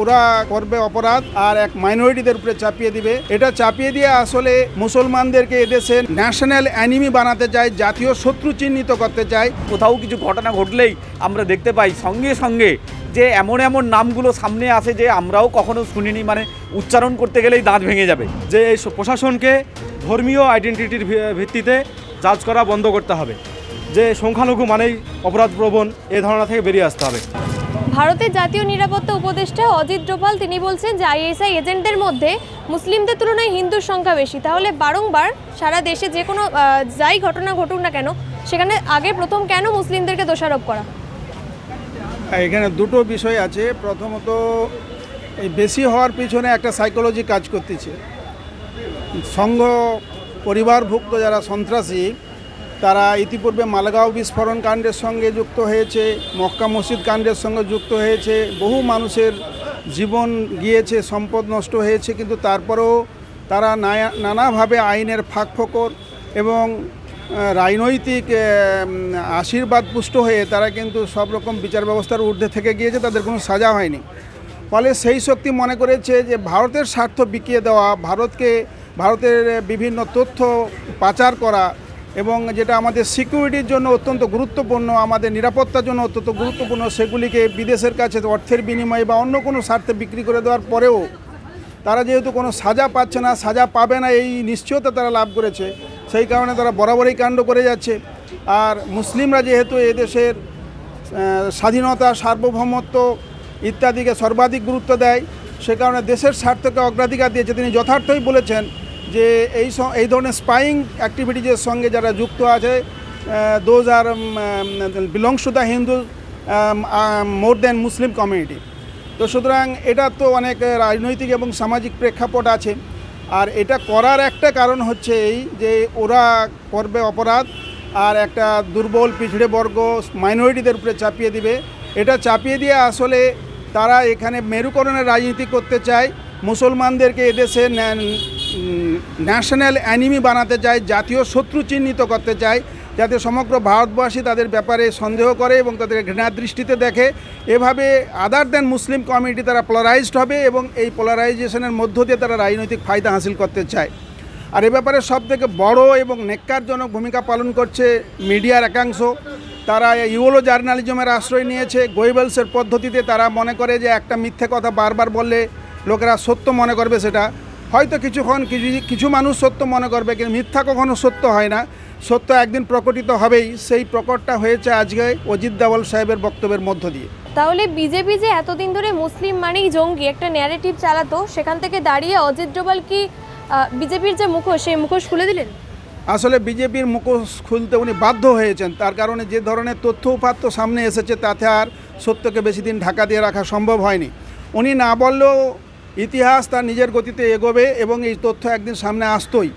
ওরা করবে অপরাধ আর এক মাইনরিটিদের উপরে চাপিয়ে দিবে। এটা চাপিয়ে দিয়ে আসলে মুসলমানদেরকে এদেশে ন্যাশনাল অ্যানিমি বানাতে চায় জাতীয় শত্রু চিহ্নিত করতে চায় কোথাও কিছু ঘটনা ঘটলেই আমরা দেখতে পাই সঙ্গে সঙ্গে যে এমন এমন নামগুলো সামনে আসে যে আমরাও কখনো শুনিনি মানে উচ্চারণ করতে গেলেই দাঁত ভেঙে যাবে। যে এই প্রশাসনকে ধর্মীয় আইডেন্টিটির ভিত্তিতে জাজ করা বন্ধ করতে হবে। যে সংখ্যালঘু মানেই অপরাধপ্রবণ, এ ধারণা থেকে বেরিয়ে আসতে হবে। ভারতের জাতীয় নিরাপত্তা উপদেষ্টা অজিত ডোভাল, তিনি বলছেন যে আইএসআই এজেন্টদের মধ্যে মুসলিমদের তুলনায় হিন্দুর সংখ্যা বেশি। তাহলে বারংবার সারা দেশে যে কোনো যাই ঘটনা ঘটুক না কেন, সেখানে আগে প্রথম কেন মুসলিমদেরকে দোষারোপ করা? এখানে দুটো বিষয় আছে। প্রথমত, এই বেশি হওয়ার পিছনে একটা সাইকোলজি কাজ করতেছে। সংঘ পরিবারভুক্ত যারা সন্ত্রাসী তারা ইতিপূর্বে মালগাঁও বিস্ফোরণ কাণ্ডের সঙ্গে যুক্ত হয়েছে, মক্কা মসজিদ কাণ্ডের সঙ্গে যুক্ত হয়েছে, বহু মানুষের জীবন গিয়েছে, সম্পদ নষ্ট হয়েছে, কিন্তু তারপরেও তারা নানাভাবে আইনের ফাঁক ফোকর এবং রাজনৈতিক আশীর্বাদ পুষ্ট হয়ে তারা কিন্তু সব রকম বিচার ব্যবস্থার ঊর্ধ্বে থেকে গিয়েছে, তাদের কোনো সাজা হয়নি। ফলে সেই শক্তি মনে করেছে যে ভারতের স্বার্থ বিকিয়ে দেওয়া, ভারতকে, ভারতের বিভিন্ন তথ্য পাচার করা এবং যেটা আমাদের সিকিউরিটির জন্য অত্যন্ত গুরুত্বপূর্ণ, আমাদের নিরাপত্তার জন্য অত্যন্ত গুরুত্বপূর্ণ, সেগুলিকে বিদেশের কাছে অর্থের বিনিময়ে বা অন্য কোনো স্বার্থে বিক্রি করে দেওয়ার পরেও তারা যেহেতু কোনো সাজা পাচ্ছে না, সাজা পাবে না, এই নিশ্চয়তা তারা লাভ করেছে। সেই কারণে তারা বরাবরই কাণ্ড করে যাচ্ছে। আর মুসলিমরা যেহেতু এদেশের স্বাধীনতা, সার্বভৌমত্ব ইত্যাদিকে সর্বাধিক গুরুত্ব দেয়, সে কারণে দেশের স্বার্থকে অগ্রাধিকার দিয়েছে। তিনি যথার্থই বলেছেন যে এই এই ধরনের স্পাইং অ্যাক্টিভিটিজের সঙ্গে যারা যুক্ত আছে those are belongs to the Hindu more than Muslim community তো সুতরাং এটা তো অনেক রাজনৈতিক এবং সামাজিক প্রেক্ষাপট আছে। আর এটা করার একটা কারণ হচ্ছে এই যে ওরা করবে অপরাধ, আর একটা দুর্বল পিছড়ে বর্গ মাইনরিটিদের উপরে চাপিয়ে দিবে। এটা চাপিয়ে দিয়ে আসলে তারা এখানে মেরুকরণের রাজনীতি করতে চায়। মুসলমানদেরকে এদেশে ন্যাশনাল অ্যানিমি বানাতে চায়, জাতীয় শত্রু চিহ্নিত করতে চায়, যাতে সমগ্র ভারতবাসী তাদের ব্যাপারে সন্দেহ করে এবং তাদের ঘৃণার দৃষ্টিতে দেখে। এভাবে আদার দেন মুসলিম কমিউনিটি তারা পোলারাইজড হবে এবং এই পোলারাইজেশনের মধ্য দিয়ে তারা রাজনৈতিক ফায়দা হাসিল করতে চায়। আর এ ব্যাপারে সব থেকে বড় এবং নেককারজনক ভূমিকা পালন করছে মিডিয়ার একাংশ। তারা ইউলো জার্নালিজমের আশ্রয় নিয়েছে, গোয়েবলসের পদ্ধতিতে তারা মনে করে যে একটা মিথ্যে কথা বারবার বললে লোকেরা সত্য মনে করবে সেটা। হয়তো কিছুক্ষণ কিছু কিছু মানুষ সত্য মনে করবে কিন্তু মিথ্যা কখনো সত্য হয় না। সত্য একদিন প্রকটিত হবেই। সেই প্রকটটা হয়েছে আজকে অজিত দাওয়াল সাহেবের বক্তব্যের মধ্য দিয়ে। তাহলে বিজেপি যে এতদিন ধরে মুসলিম মানেই জঙ্গি একটা ন্যারেটিভ চালাতো সেখান থেকে দাঁড়িয়ে অজিত ডোভাল কি বিজেপির যে মুখোশ সেই মুখোশ খুলে দিলেন? আসলে বিজেপির মুখোশ খুলতে উনি বাধ্য হয়েছেন। তার কারণে যে ধরনের তথ্য উপাত্ত সামনে এসেছে তাতে আর সত্যকে বেশি দিন ঢাকা দিয়ে রাখা সম্ভব হয়নি। উনি না বললেও ইতিহাস তার নিজের গতিতে এগোবে এবং এই তথ্য একদিন সামনে আসতোই।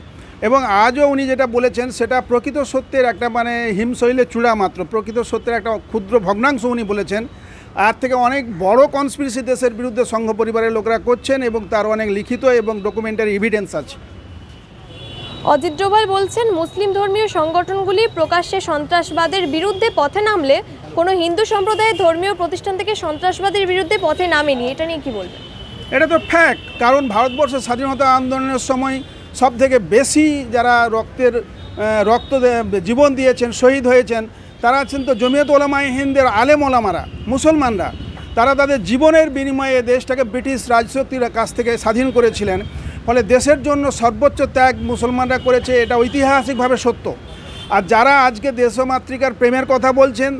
এবং আজও উনি যেটা বলেছেন, সেটা প্রকৃত সত্যের একটা মানে হিমশৈলের চূড়া মাত্র, প্রকৃত সত্যের একটা ক্ষুদ্র ভগ্নাংশ উনি বলেছেন। আর থেকে অনেক বড় কনস্পিরেসি দেশের বিরুদ্ধে সংঘ পরিবারের লোকরা করছেন এবং তার অনেক লিখিত এবং ডকুমেন্টারি এভিডেন্স আছে। অজিত ডোভাল বলছেন, মুসলিম ধর্মীয় সংগঠনগুলি প্রকাশ্যে সন্ত্রাসবাদের বিরুদ্ধে পথে নামলে কোনো হিন্দু সম্প্রদায়ের ধর্মীয় প্রতিষ্ঠান থেকে সন্ত্রাসবাদের বিরুদ্ধে পথে নামেনি। এটা নিয়ে কি বলবেন? এটা তো ফ্যাক্ট কারণ ভারতবর্ষের স্বাধীনতা আন্দোলনের সময় সব থেকে বেশি যারা রক্তের রক্ত জীবন দিয়েছেন, শহীদ হয়েছেন, তারা আছেন তো জমিয়ত ওলামাই হিন্দের আলেম ওলামারা, মুসলমানরা। তারা তাদের জীবনের বিনিময়ে দেশটাকে ব্রিটিশ রাজশক্তির কাছ থেকে স্বাধীন করেছিলেন। ফলে দেশের জন্য সর্বোচ্চ ত্যাগ মুসলমানরা করেছে, এটা ঐতিহাসিকভাবে সত্য। আর যারা আজকে দেশমাতৃকার প্রেমের কথা বলছেন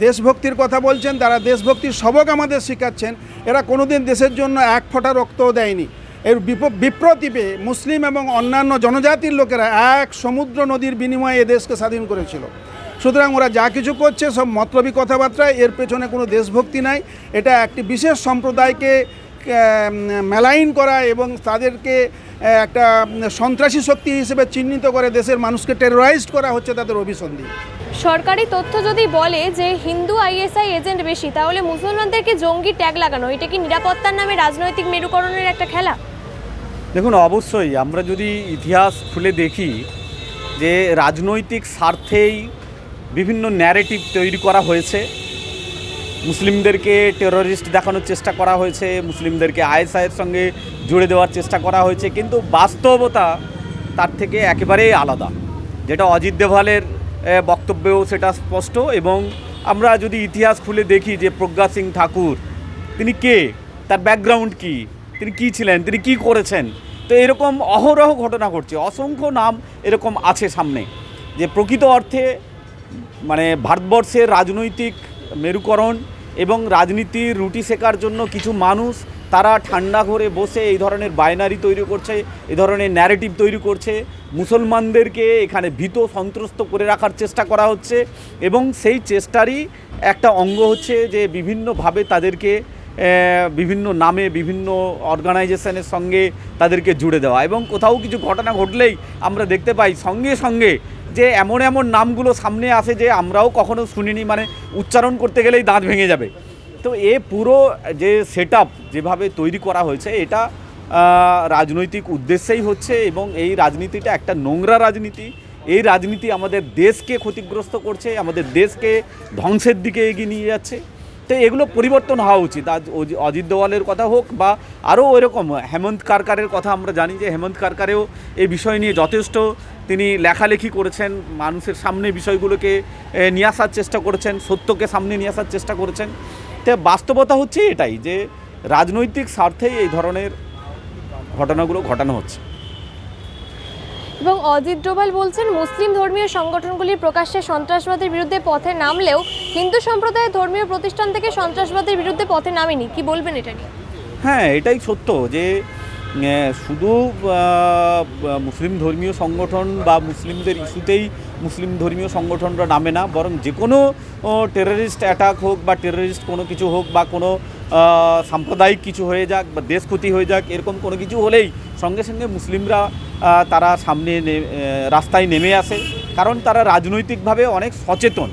দেশভক্তির কথা বলছেন, তারা দেশভক্তির সবক আমাদের শেখাচ্ছেন। এরা কোনোদিন দেশের জন্য এক ফোঁটা রক্তও দেয়নি। এর বিপ- বিপ্রতীপে মুসলিম এবং অন্যান্য জনজাতির লোকেরা এক সমুদ্র নদীর বিনিময়ে এ দেশকে স্বাধীন করেছিল। সুতরাং ওরা যা কিছু করছে, সব মতলবী কথাবার্তায়, এর পেছনে কোনো দেশভক্তি নাই। এটা একটি বিশেষ সম্প্রদায়কে মেলাইন করা এবং তাদেরকে একটা সন্ত্রাসী শক্তি হিসেবে চিহ্নিত করে দেশের মানুষকে টেরোরাইজড করা হচ্ছে তাদের অভিসন্ধি। সরকারি তথ্য যদি বলে যে হিন্দু আইএসআই এজেন্ট বেশি তাহলে মুসলমানদেরকে জঙ্গি ট্যাগ লাগানো এটা কি নিরাপত্তার নামে রাজনৈতিক মেরুকরণের একটা খেলা? দেখুন অবশ্যই আমরা যদি ইতিহাস খুলে দেখি যে রাজনৈতিক স্বার্থেই বিভিন্ন ন্যারেটিভ তৈরি করা হয়েছে মুসলিমদেরকে টেররিস্ট দেখানোর চেষ্টা করা হয়েছে, মুসলিমদেরকে আইএসআইয়ের সঙ্গে জুড়ে দেওয়ার চেষ্টা করা হয়েছে, কিন্তু বাস্তবতা তার থেকে একেবারেই আলাদা। যেটা অজিত দেভালের বক্তব্যেও সেটা স্পষ্ট এবং আমরা যদি ইতিহাস খুলে দেখি যে প্রজ্ঞা সিং ঠাকুর, তিনি কে? তার ব্যাকগ্রাউন্ড কি? তিনি কি ছিলেন? তিনি কি করেছেন? তো এরকম অহরহ ঘটনা ঘটছে, অসংখ্য নাম এরকম আছে সামনে। যে প্রকৃত অর্থে মানে ভারতবর্ষের রাজনৈতিক মেরুকরণ এবং রাজনীতির রুটি শেখার জন্য কিছু মানুষ, তারা ঠান্ডা ঘরে বসে এই ধরনের বাইনারি তৈরি করছে, এই ধরনের ন্যারেটিভ তৈরি করছে। মুসলমানদেরকে এখানে ভীত, সন্ত্রস্ত করে রাখার চেষ্টা করা হচ্ছে এবং সেই চেষ্টারই একটা অঙ্গ হচ্ছে যে বিভিন্নভাবে তাদেরকে বিভিন্ন নামে, বিভিন্ন অর্গানাইজেশনের সঙ্গে তাদেরকে জুড়ে দেওয়া। এবং কোথাও কিছু ঘটনা ঘটলেই আমরা দেখতে পাই সঙ্গে সঙ্গে যে এমন এমন নামগুলো সামনে আসে যে আমরাও কখনো শুনিনি মানে উচ্চারণ করতে গেলেই দাঁত ভেঙে যাবে। তো এ পুরো যে সেট যেভাবে তৈরি করা হয়েছে, এটা রাজনৈতিক উদ্দেশ্যেই হচ্ছে এবং এই রাজনীতিটা একটা নোংরা রাজনীতি। এই রাজনীতি আমাদের দেশকে ক্ষতিগ্রস্ত করছে, আমাদের দেশকে ধ্বংসের দিকে এগিয়ে নিয়ে যাচ্ছে। তো এগুলো পরিবর্তন হওয়া উচিত। আজ অজিত দেওয়ালের কথা হোক বা আরও ওইরকম হেমন্ত কারকারের কথা আমরা জানি যে হেমন্ত কারকারেও এই বিষয় নিয়ে যথেষ্ট তিনি লেখালেখি করেছেন মানুষের সামনে বিষয়গুলোকে নিয়ে আসার চেষ্টা করেছেন সত্যকে সামনে নিয়ে আসার চেষ্টা করেছেন। তো বাস্তবতা হচ্ছে এটাই যে রাজনৈতিক স্বার্থেই এই ধরনের ঘটনাগুলো ঘটানো হচ্ছে। এবং অজিত ডোভাল বলছেন মুসলিম ধর্মীয় সংগঠনগুলি প্রকাশ্যে সন্ত্রাসবাদের বিরুদ্ধে পথে নামলেও হিন্দু সম্প্রদায়ের ধর্মীয় প্রতিষ্ঠান থেকে সন্ত্রাসবাদের বিরুদ্ধে পথে নামেনি। কি বলবেন এটা নিয়ে? হ্যাঁ এটাই সত্য যে শুধু মুসলিম ধর্মীয় সংগঠন বা মুসলিমদের ইস্যুতেই মুসলিম ধর্মীয় সংগঠনরা নামে না, বরং যে কোনো টেররিস্ট অ্যাটাক হোক বা টেররিস্ট কোনো কিছু হোক বা কোনো সাম্প্রদায়িক কিছু হয়ে যাক বা দেশ ক্ষতি হয়ে যাক, এরকম কোনো কিছু হলেই সঙ্গে সঙ্গে মুসলিমরা তারা সামনে রাস্তায় নেমে আসে। কারণ তারা রাজনৈতিকভাবে অনেক সচেতন।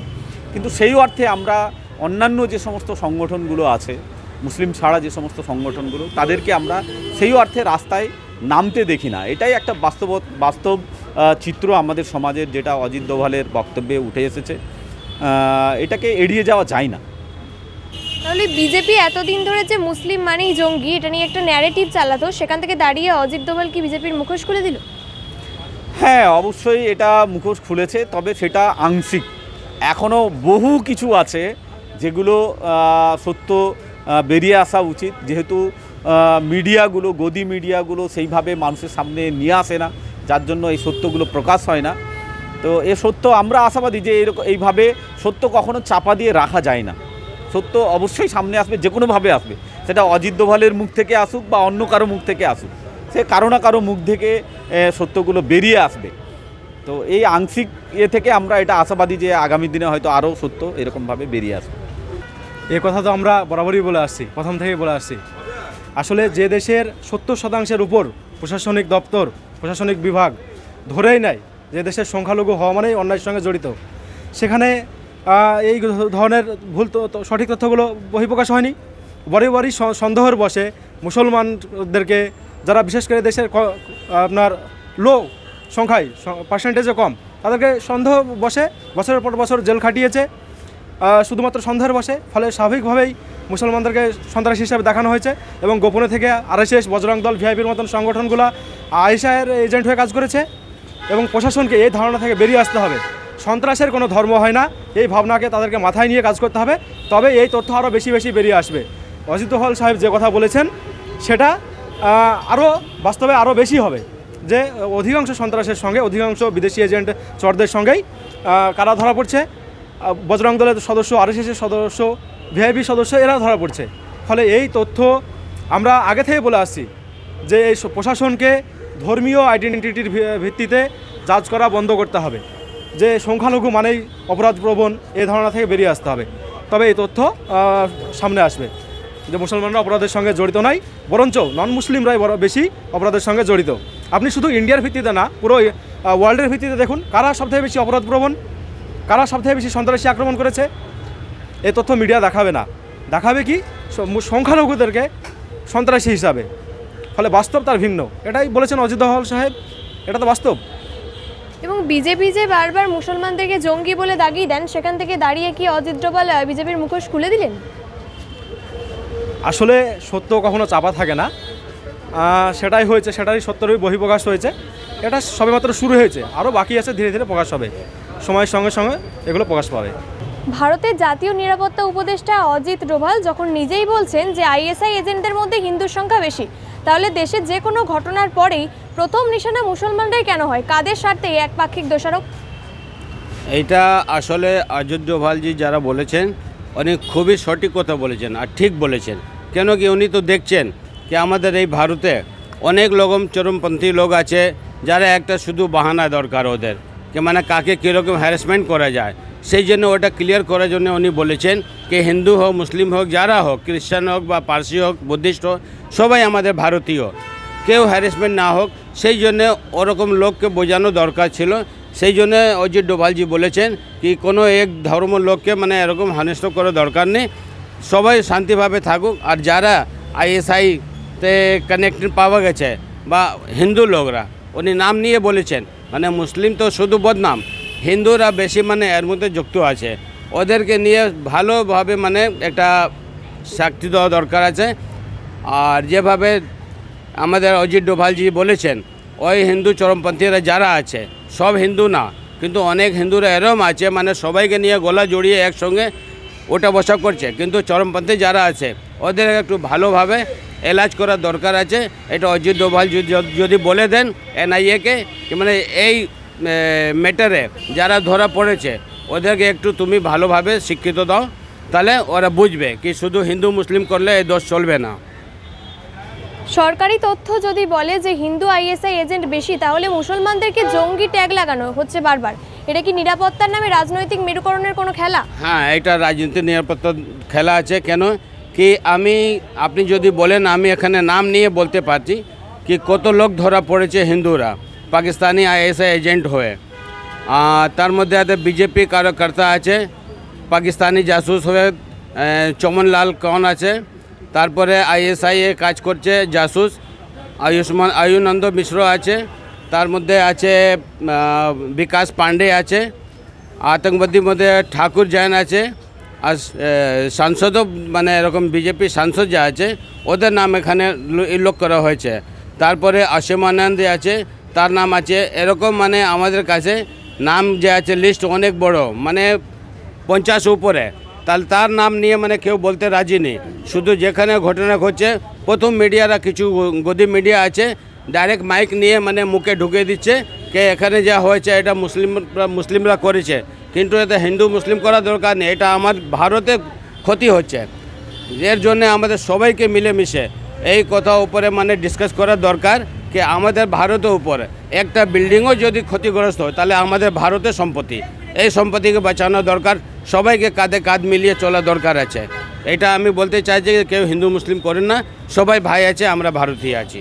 কিন্তু সেই অর্থে আমরা অন্যান্য যে সমস্ত সংগঠনগুলো আছে মুসলিম ছাড়া যে সমস্ত সংগঠনগুলো তাদেরকে আমরা সেই অর্থে রাস্তায় নামতে দেখি না। এটাই একটা বাস্তব বাস্তব চিত্র আমাদের সমাজের যেটা অজিত দোভালের বক্তব্যে উঠে এসেছে। এটাকে এড়িয়ে যাওয়া যায় না। তাহলে বিজেপি এতদিন ধরে যে মুসলিম মানেই জঙ্গি এটা নিয়ে একটা ন্যারেটিভ চালাতো সেখান থেকে দাঁড়িয়ে অজিত দোভাল কি বিজেপির মুখোশ খুলে দিল? হ্যাঁ অবশ্যই এটা মুখোশ খুলেছে তবে সেটা আংশিক। এখনও বহু কিছু আছে যেগুলো সত্য বেরিয়ে আসা উচিত। যেহেতু মিডিয়াগুলো, গদি মিডিয়াগুলো সেইভাবে মানুষের সামনে নিয়ে আসে না, যার জন্য এই সত্যগুলো প্রকাশ হয় না। তো এ সত্য আমরা আশাবাদী যে এরকম, এইভাবে সত্য কখনো চাপা দিয়ে রাখা যায় না। সত্য অবশ্যই সামনে আসবে, যে কোনোভাবে আসবে। সেটা অজিত দোভালের মুখ থেকে আসুক বা অন্য কারও মুখ থেকে আসুক। সে কারও না কারও মুখ থেকে সত্যগুলো বেরিয়ে আসবে। তো এই আংশিক ইয়ে থেকে আমরা এটা আশাবাদী যে আগামী দিনে হয়তো আরও সত্য এরকমভাবে বেরিয়ে আসবে। এ কথা তো আমরা বরাবরই বলে আসছি, প্রথম থেকেই বলে আসছি। আসলে যে দেশের সত্তর শতাংশের উপর প্রশাসনিক দপ্তর, প্রশাসনিক বিভাগ ধরেই নেয় যে দেশের সংখ্যালঘু হওয়া মানেই অন্যায়ের সঙ্গে জড়িত, সেখানে এই ধরনের ভুল সঠিক তথ্যগুলো বহিঃপ্রকাশ হয়নি। বড়ই স- সন্দেহের বসে মুসলমানদেরকে যারা বিশেষ করে দেশের আপনার লো সংখ্যায় পার্সেন্টেজে কম, তাদেরকে সন্দেহ বসে বছরের পর বছর জেল খাটিয়েছে। শুধুমাত্র সন্দেহের বসে। ফলে স্বাভাবিকভাবেই মুসলমানদেরকে সন্ত্রাসী হিসাবে দেখানো হয়েছে এবং গোপনে থেকে আরএসএস, বজরং দল, ভিআইপির মতন সংগঠনগুলো আয়েশায়ের এজেন্ট হয়ে কাজ করেছে এবং প্রশাসনকে এই ধারণা থেকে বেরিয়ে আসতে হবে। সন্ত্রাসের কোনো ধর্ম হয় না, এই ভাবনাকে তাদেরকে মাথায় নিয়ে কাজ করতে হবে। তবে এই তথ্য আরও বেশি বেশি বেরিয়ে আসবে। অজিত হল সাহেব যে কথা বলেছেন, সেটা আরও বাস্তবে আরও বেশি হবে যে অধিকাংশ সন্ত্রাসের সঙ্গে, অধিকাংশ বিদেশি এজেন্ট চরদের সঙ্গেই কারা ধরা পড়ছে বজরং দলের সদস্য, আরএসএসের সদস্য, ভিআইপি সদস্য এরা ধরা পড়ছে। ফলে এই তথ্য আমরা আগে থেকে বলে আসছি যে এই প্রশাসনকে ধর্মীয় আইডেন্টিটির ভিত্তিতে জাজ করা বন্ধ করতে হবে। যে সংখ্যালঘু মানেই অপরাধপ্রবণ এ ধারণা থেকে বেরিয়ে আসতে হবে। তবে এই তথ্য সামনে আসবে যে মুসলমানরা অপরাধের সঙ্গে জড়িত নয়, বরঞ্চ নন মুসলিমরাই বড় বেশি অপরাধের সঙ্গে জড়িত। আপনি শুধু ইন্ডিয়ার ভিত্তিতে না, পুরো ওয়ার্ল্ডের ভিত্তিতে দেখুন, কারা সবথেকে বেশি অপরাধপ্রবণ কারা সবথেকে বেশি সন্ত্রাসী আক্রমণ করেছে? এ তথ্য মিডিয়া দেখাবে না। দেখাবে কি? সংখ্যালঘুদেরকে সন্ত্রাসী হিসাবে। ফলে বাস্তব তার ভিন্ন। এটাই বলেছেন অজিত দহল সাহেব। এটা তো বাস্তব। এবং বিজেপি যে বারবার মুসলমানদেরকে জঙ্গি বলে দাগিয়ে দেন সেখান থেকে দাঁড়িয়ে কি অজিত ডোভাল বিজেপির মুখোশ খুলে দিলেন? আসলে সত্য কখনো চাপা থাকে না। সেটাই হয়েছে সেটাই সত্যরই বহিঃপ্রকাশ হয়েছে। এটা সবেমাত্র শুরু হয়েছে। আরও বাকি আছে ধীরে ধীরে প্রকাশ হবে। সময়ের সঙ্গে সঙ্গে এগুলো প্রকাশ পাবে। ভারতের জাতীয় নিরাপত্তা উপদেষ্টা অজিত ডোভাল যখন নিজেই বলছেন যে আইএসআই এজেন্টদের মধ্যে হিন্দুর সংখ্যা বেশি তাহলে দেশের যে কোনো ঘটনার পরেই প্রথম নিশানা মুসলমানরাই কেন হয়? কাদের স্বার্থে এই একপাক্ষিক দোষারোপ? এইটা আসলে অযোধ্য ডোভালজি যারা বলেছেন উনি খুবই সঠিক কথা বলেছেন আর ঠিক বলেছেন। কেন কি উনি তো দেখছেন কি আমাদের এই ভারতে অনেক রকম চরমপন্থী লোক আছে যারা একটা শুধু বাহানা দরকার ওদের। কি মানে কাকে কীরকম হ্যারাসমেন্ট করা যায় সেই জন্য ওটা ক্লিয়ার করার জন্য উনি বলেছেন কি হিন্দু হোক মুসলিম হোক যারা হোক খ্রিস্টান হোক বা পার্সি হোক বুদ্ধিস্ট হোক সবাই আমাদের ভারতীয় কেউ হ্যারাসমেন্ট না হোক সেই জন্য ওরকম লোককে বোঝানো দরকার ছিল সেই জন্য অজিত ডোভালজি বলেছেন কি কোনো এক ধর্ম লোককে মানে এরকম হানিষ্ট করার দরকার নেই সবাই শান্তিভাবে থাকুক আর যারা আইএসআইতে কানেক্টেড পাওয়া গেছে বা হিন্দু লোকরা উনি নাম নিয়ে বলেছেন মানে মুসলিম তো শুধু বদনাম। হিন্দুরা বেশি মানে এর মধ্যে যুক্ত আছে। ওদেরকে নিয়ে ভালোভাবে মানে একটা শাক্তি দেওয়া দরকার আছে। আর যেভাবে আমাদের অজিত ডোভালজি বলেছেন, ওই হিন্দু চরমপন্থীরা যারা আছে, সব হিন্দু না, কিন্তু অনেক হিন্দুরা এরম আছে মানে সবাইকে নিয়ে গলা জড়িয়ে একসঙ্গে ওটা বসা করছে। কিন্তু চরমপন্থী যারা আছে, ওদের একটু ভালোভাবে এলাজ করার দরকার আছে। এটা অজিত ডোভাল যদি- বলে দেন এনআইএকে মানে এই ম্যাটারে যারা ধরা পড়েছে ওদেরকে একটু তুমি ভালোভাবে শিক্ষিত দাও তাহলে ওরা বুঝবে কি শুধু হিন্দু মুসলিম করলে এই দোষ চলবে না। সরকারি তথ্য যদি বলে যে হিন্দু আইএসআই এজেন্ট বেশি তাহলে মুসলমানদেরকে জঙ্গি ট্যাগ লাগানো হচ্ছে বারবার। এটা কি নিরাপত্তার নামে রাজনৈতিক মেরুকরণের কোনো খেলা? হ্যাঁ এটা রাজনীতি নিরাপত্তা খেলা আছে। কেন? কি আমি, আপনি যদি বলেন আমি এখানে নাম নিয়ে বলতে পারছি কি কত লোক ধরা পড়েছে হিন্দুরা, পাকিস্তানি আইএসআই এজেন্ট হয়ে। তার মধ্যে আছে বিজেপি কার্যকর্তা আছে, পাকিস্তানি জাসুস হয়ে চমনলাল কন আছে, তারপরে আইএসআই এ কাজ করছে জাসুস, আয়ুষ্মান, আয়ুনন্দ মিশ্র আছে, তার মধ্যে আছে বিকাশ পান্ডে আছে, আতঙ্কবাদীর মধ্যে ঠাকুর জৈন আছে আর সাংসদও মানে এরকম বিজেপি সাংসদ যা আছে, ওদের নাম এখানে উল্লেখ করা হয়েছে। তারপরে অসীম আনন্দ আছে, তার নাম আছে, এরকম মানে আমাদের কাছে নাম যে আছে লিস্ট অনেক বড় মানে পঞ্চাশ উপরে। তাহলে তার নাম নিয়ে মানে কেউ বলতে রাজি নেই। শুধু যেখানে ঘটনা ঘটছে, প্রথম মিডিয়ারা কিছু গদি মিডিয়া আছে ডাইরেক্ট মাইক নিয়ে মানে মুখে ঢুকে দিচ্ছে, কে এখানে যা হয়েছে, এটা মুসলিম, মুসলিমরা করেছে। কিন্তু এটা হিন্দু, মুসলিম করা দরকার নেই। এটা আমার ভারতে ক্ষতি হচ্ছে। এর জন্য আমাদের সবাইকে মিলেমিশে এই কথা উপরে মানে ডিসকাস করা দরকার কি আমাদের ভারতের উপরে একটা বিল্ডিংও যদি ক্ষতিগ্রস্ত হয়, তাহলে আমাদের ভারতের সম্পত্তি। এই সম্পত্তিকে বাঁচানো দরকার, সবাইকে কাঁধে কাঁধ মিলিয়ে চলা দরকার আছে। এটা আমি বলতে চাই যে কেউ হিন্দু, মুসলিম করেন না, সবাই ভাই আছে, আমরা ভারতীয় আছি।